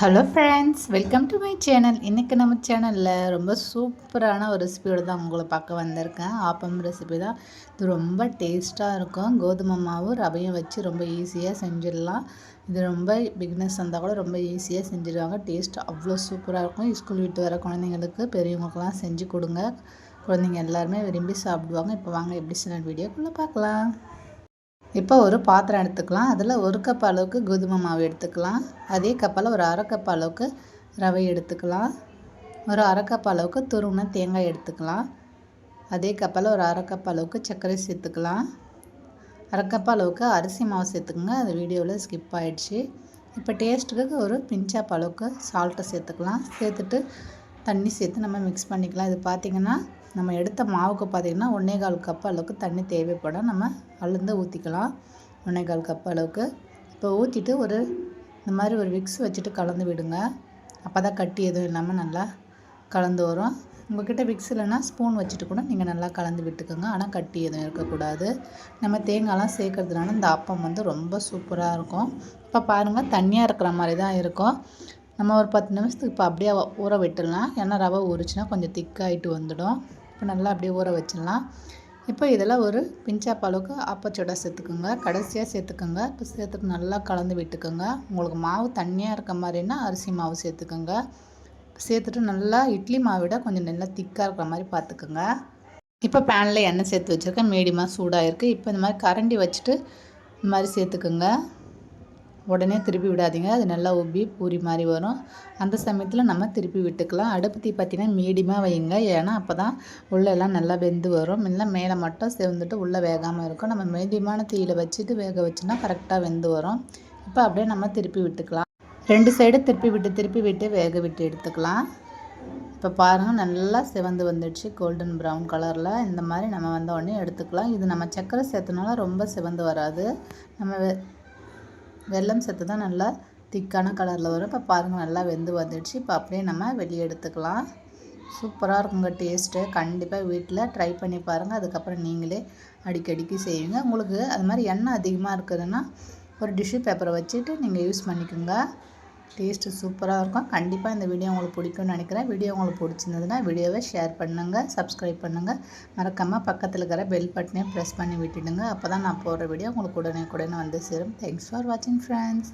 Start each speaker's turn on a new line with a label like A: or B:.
A: Hello friends welcome to my channel இன்றைக்கி நம்ம சேனலில் ரொம்ப சூப்பரான ஒரு ரெசிபியோடு தான் உங்களை பார்க்க வந்திருக்கேன். ஆப்பம் ரெசிபி தான். இது ரொம்ப டேஸ்ட்டாக இருக்கும். கோதுமை மாவு ரவையும் வச்சு ரொம்ப ஈஸியாக செஞ்சிடலாம். இது ரொம்ப பிக்னஸ் வந்தால் கூட ரொம்ப ஈஸியாக செஞ்சிடுவாங்க. டேஸ்ட் அவ்வளோ சூப்பராக இருக்கும். ஸ்கூல் விட்டு வர குழந்தைங்களுக்கு பெரியவங்களுக்கெல்லாம் செஞ்சு கொடுங்க. குழந்தைங்க எல்லாருமே விரும்பி சாப்பிடுவாங்க. இப்போ வாங்க எப்படி சொன்ன வீடியோக்குள்ளே பார்க்கலாம். இப்போ ஒரு பாத்திரம் எடுத்துக்கலாம். அதில் ஒரு கப் அளவுக்கு கோதுமை மாவு எடுத்துக்கலாம். அதே கப்பில் ஒரு அரை கப் அளவுக்கு ரவை எடுத்துக்கலாம். ஒரு அரை கப் அளவுக்கு துருவின தேங்காய் எடுத்துக்கலாம். அதே கப்பில் ஒரு அரை கப் அளவுக்கு சர்க்கரை சேர்த்துக்கலாம். அரை கப் அளவுக்கு அரிசி மாவு சேர்த்துக்குங்க. அது வீடியோவில் ஸ்கிப் ஆகிடுச்சு இப்போ டேஸ்ட்டுக்கு ஒரு பிஞ்சாப் அளவுக்கு சால்ட்டை சேர்த்துக்கலாம். சேர்த்துட்டு தண்ணி சேர்த்து நம்ம மிக்ஸ் பண்ணிக்கலாம். இது பார்த்திங்கன்னா நம்ம எடுத்த மாவுக்கு பார்த்திங்கன்னா ஒன்றே கால் கப் அளவுக்கு தண்ணி தேவைப்படும். நம்ம அழுந்து ஊற்றிக்கலாம் ஒன்றே கால் கப் அளவுக்கு. இப்போ ஊற்றிட்டு ஒரு இந்த மாதிரி ஒரு விக்ஸ் வச்சுட்டு கலந்து விடுங்க. அப்போ தான் கட்டி எதுவும் இல்லாமல் நல்லா கலந்து வரும். உங்கள்கிட்ட விக்ஸ் இல்லைன்னா ஸ்பூன் வச்சுட்டு கூட நீங்கள் நல்லா கலந்து விட்டுக்கோங்க. ஆனால் கட்டி எதுவும் இருக்கக்கூடாது. நம்ம தேங்காய்லாம் சேர்க்கறதுனால இந்த அப்பம் வந்து ரொம்ப சூப்பராக இருக்கும். இப்போ பாருங்கள் தண்ணியாக இருக்கிற மாதிரி தான் இருக்கும். நம்ம ஒரு பத்து நிமிஷத்துக்கு இப்போ அப்படியே ஊற விட்டுடலாம். ஏன்னா ரவை ஊறிச்சுன்னா கொஞ்சம் திக்காகிட்டு வந்துடும். இப்போ நல்லா அப்படியே ஊற வச்சிடலாம். இப்போ இதெல்லாம் ஒரு பிஞ்சாப் அளவுக்கு ஆப்பச்சோடா சேர்த்துக்கோங்க. கடைசியாக சேர்த்துக்கோங்க. இப்போ சேர்த்துட்டு நல்லா கலந்து விட்டுக்கோங்க. உங்களுக்கு மாவு தண்ணியாக இருக்க மாதிரின்னா அரிசி மாவு சேர்த்துக்கோங்க. சேர்த்துட்டு நல்லா இட்லி மாவிட கொஞ்சம் நல்லா திக்காக இருக்கிற மாதிரி பார்த்துக்கோங்க. இப்போ பேனில் எண்ணெய் சேர்த்து வச்சுருக்கேன். மீடியமாக சூடாக இருக்குது இப்போ இந்த மாதிரி கரண்டி வச்சுட்டு இந்த மாதிரி சேர்த்துக்கோங்க. உடனே திருப்பி விடாதீங்க. அது நல்லா உப்பி பூரி மாதிரி வரும். அந்த சமயத்தில் நம்ம திருப்பி விட்டுக்கலாம். அடுப்பு தீ பார்த்திங்கன்னா மீடியமாக வைங்க. ஏன்னா அப்போ தான் உள்ளெல்லாம் நல்லா வெந்து வரும். இல்லை மேலே மட்டும் செவந்துட்டு உள்ளே வேகாமல் இருக்கும். நம்ம மீடியமான தீயில் வச்சுட்டு வேக வச்சுன்னா கரெக்டாக வெந்து வரும். இப்போ அப்படியே நம்ம திருப்பி விட்டுக்கலாம். ரெண்டு சைடு திருப்பி விட்டு திருப்பி விட்டு வேக விட்டு எடுத்துக்கலாம். இப்போ பாருங்கள் நல்லா சிவந்து வந்துடுச்சு. கோல்டன் ப்ரௌன் கலரில் இந்த மாதிரி நம்ம வந்த உடனே எடுத்துக்கலாம். இது நம்ம சக்கரை சேர்த்தனால ரொம்ப சிவந்து வராது. நம்ம வெல்லம் சத்து தான் நல்லா திக்கான கலரில் வரும். இப்போ பாருங்கள் நல்லா வெந்து வந்துடுச்சு. இப்போ அப்படியே நம்ம வெளியே எடுத்துக்கலாம். சூப்பராக இருக்குங்க டேஸ்ட்டு கண்டிப்பாக வீட்டில் ட்ரை பண்ணி பாருங்கள் அதுக்கப்புறம் நீங்களே அடிக்கடிக்கு செய்வீங்க உங்களுக்கு அது மாதிரி எண்ணெய் அதிகமாக இருக்குதுன்னா ஒரு டிஷ்யூ பேப்பரை வச்சுட்டு நீங்கள் யூஸ் பண்ணிக்கோங்க. டேஸ்ட்டு சூப்பராக இருக்கும். கண்டிப்பாக இந்த வீடியோ உங்களுக்கு பிடிக்கும்னு நினைக்கிறேன். வீடியோ உங்களுக்கு பிடிச்சிருந்ததுன்னா வீடியோவை ஷேர் பண்ணுங்கள் சப்ஸ்கிரைப் பண்ணுங்கள் மறக்காமல் பக்கத்தில் இருக்கிற பெல் பட்டனையும் ப்ரெஸ் பண்ணி விட்டுடுங்க. அப்போ தான் நான் போடுற வீடியோ உங்களுக்கு உடனே உடனே வந்து சேரும். தேங்க்ஸ் ஃபார் வாட்சிங் ஃப்ரெண்ட்ஸ்